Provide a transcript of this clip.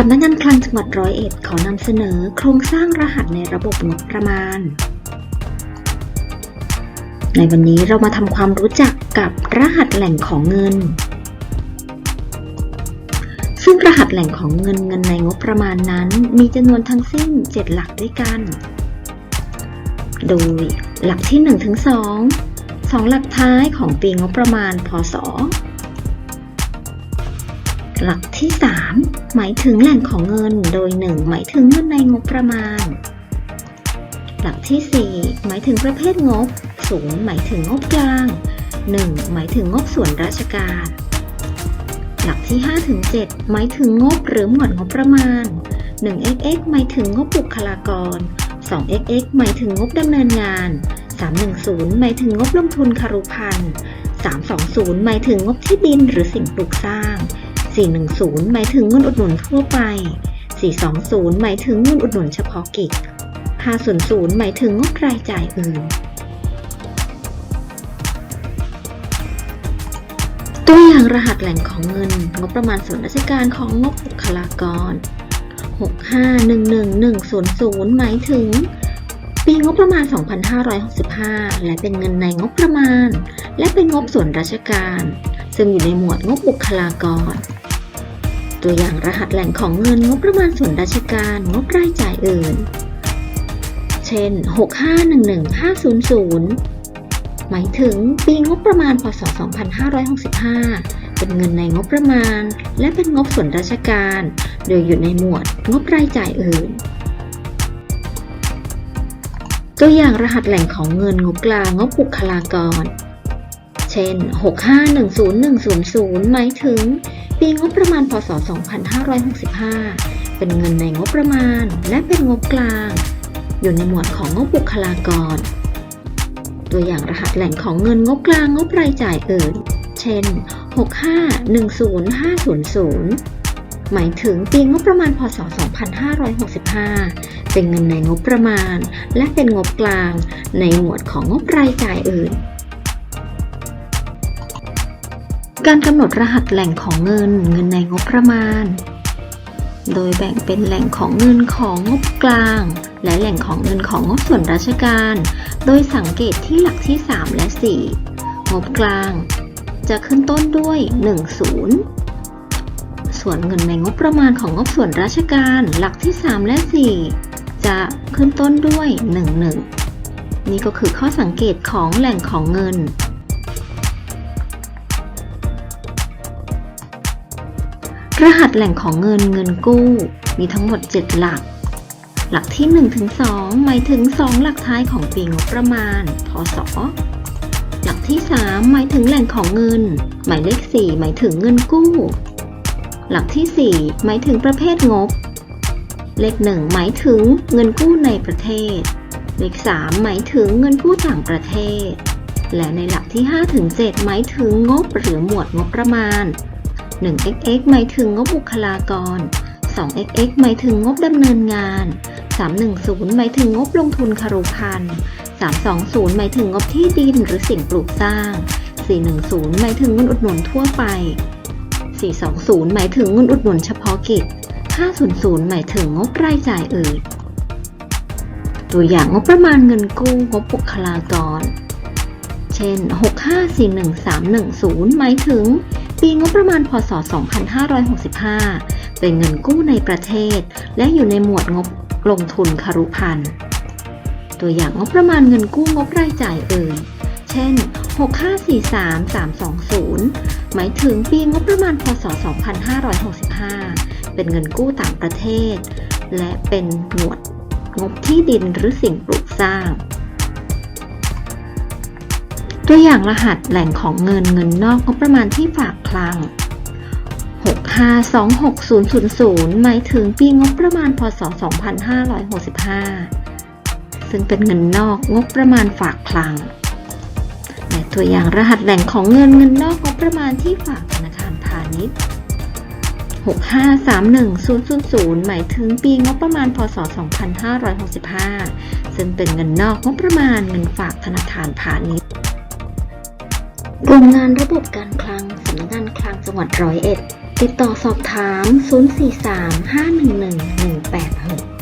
สำนักงานคลังจังหวัดร้อยเอ็ดขอนำเสนอโครงสร้างรหัสในระบบงบประมาณ ในวันนี้เรามาทำความรู้จักกับรหัสแหล่งของเงิน ซึ่งรหัสแหล่งของเงินเงินในงบประมาณนั้น มีจำนวนทั้งสิ้น 7 หลักด้วยกัน โดยหลักที่1ถึง2 2 หลักท้ายของปีงบประมาณ พศ หลักที่ 3 หมายถึงแหล่งของเงิน โดย 1 หมายถึงเงินในงบประมาณ หลักที่ 4 หมายถึงประเภทงบ 0 หมายถึงงบกลาง 1 หมายถึงงบส่วนราชการ หลักที่5ถึง7หมายถึงงบหรือหมวดงบประมาณ 1xx หมายถึงงบบุคลากร 2xx หมายถึงงบดำเนินงาน 310 หมายถึงงบลงทุนคารุพันธ์320 หมายถึงงบที่ดินหรือสิ่งปลูกสร้าง 410 หมายถึงเงินอุดหนุนทั่วไป 420 หมายถึงเงินอุดหนุนเฉพาะกิจ 500 หมายถึงงบรายจ่ายอื่น ตัวอย่างรหัสแหล่งของเงิน งบประมาณส่วนราชการของงบบุคลากร 6511100 หมายถึง ปีงบประมาณ 2565 และเป็นเงินในงบประมาณ และเป็นงบส่วนราชการซึ่งอยู่ในหมวดงบบุคลากร ตัวอย่างรหัสแหล่งของเงินงบประมาณส่วนราชการงบรายจ่ายอื่น เช่น 6511500 หมายถึงปีงบประมาณพศ 2565 เป็นเงินในงบประมาณ และเป็นงบส่วนราชการ โดยอยู่ในหมวดงบรายจ่ายอื่น ตัวอย่างรหัสแหล่งของเงินงบกลางงบบุคลากร ช่น 6510100 หมายถึง ปีงบประมาณ พศ 2565 เป็นเงินในงบประมาณ และเป็นงบกลาง อยู่ในหมวดของงบบุคลากร ตัวอย่างรหัสแหล่งของเงินงบกลางงบรายจ่ายอื่น เช่น 6510500 หมายถึงปีงบประมาณ พศ 2565 เป็นเงินในงบประมาณ และเป็นงบกลาง ในหมวดของงบรายจ่ายอื่น การกำหนดรหัสแหล่งของเงิน เงินในงบประมาณ โดยแบ่งเป็นแหล่งของเงินของงบกลาง และแหล่งของเงินของงบส่วนราชการ โดยสังเกตที่หลักที่ 3 และ 4 งบกลาง จะขึ้นต้นด้วย 10 ส่วนเงินในงบประมาณของงบส่วนราชการ หลักที่ 3 และ 4 จะขึ้นต้นด้วย 11 นี่ก็คือข้อสังเกตของแหล่งของเงิน รหัสแหล่งของเงินเงินกู้ มีทั้งหมด 7 หลัก หลักที่1ถึง2หมายถึง 2 หลักท้ายของปีงบประมาณ พศ หลักที่ 3 หมายถึงแหล่งของเงิน หมายเลข 4 หมายถึงเงินกู้ หลักที่ 4 หมายถึงประเภทงบ เลข 1 หมายถึงเงินกู้ในประเทศ เลข 3 หมายถึงเงินกู้ต่างประเทศ และในหลักที่5ถึง7หมายถึงงบหรือหมวดงบประมาณ 1xx หมายถึงงบบุคลากร 2xx หมายถึงงบดำเนินงาน 310 หมายถึงงบลงทุนคารุพันธ์320 หมายถึงงบที่ดินหรือสิ่งปลูกสร้าง 410 หมายถึงเงินอุดหนุนทั่วไป 420 หมายถึงเงินอุดหนุนเฉพาะกิจ 500 หมายถึงงบรายจ่ายอื่น ตัวอย่างงบประมาณเงินกู้งบบุคลากร เช่น 6541310 หมายถึง ปีงบประมาณพศ 2565 เป็นเงินกู้ในประเทศ และอยู่ในหมวดงบลงทุนคารุพันธ์ตัวอย่างงบประมาณเงินกู้งบรายจ่ายอื่น เช่น 6543320 หมายถึงปีงบประมาณพศ 2565 เป็นเงินกู้ต่างประเทศ และเป็นหมวดงบที่ดินหรือสิ่งปลูกสร้าง ตัวอย่างรหัสแหล่งของเงินเงินนอกงบประมาณที่ฝากคลัง 6526000 หมายถึงปีงบประมาณพศ 2565 ซึ่งเป็นเงินนอกงบประมาณฝากคลัง และตัวอย่างรหัสแหล่งของเงินเงินนอกงบประมาณที่ฝากธนาคารพาณิชย์ 6531000 หมายถึงปีงบประมาณพศ 2565 ซึ่งเป็นเงินนอกงบประมาณเงินฝากธนาคารพาณิชย์ กลุ่มงานระบบการคลังสำนักงานคลังจังหวัดร้อยเอ็ด ติดต่อสอบถาม 043 511 186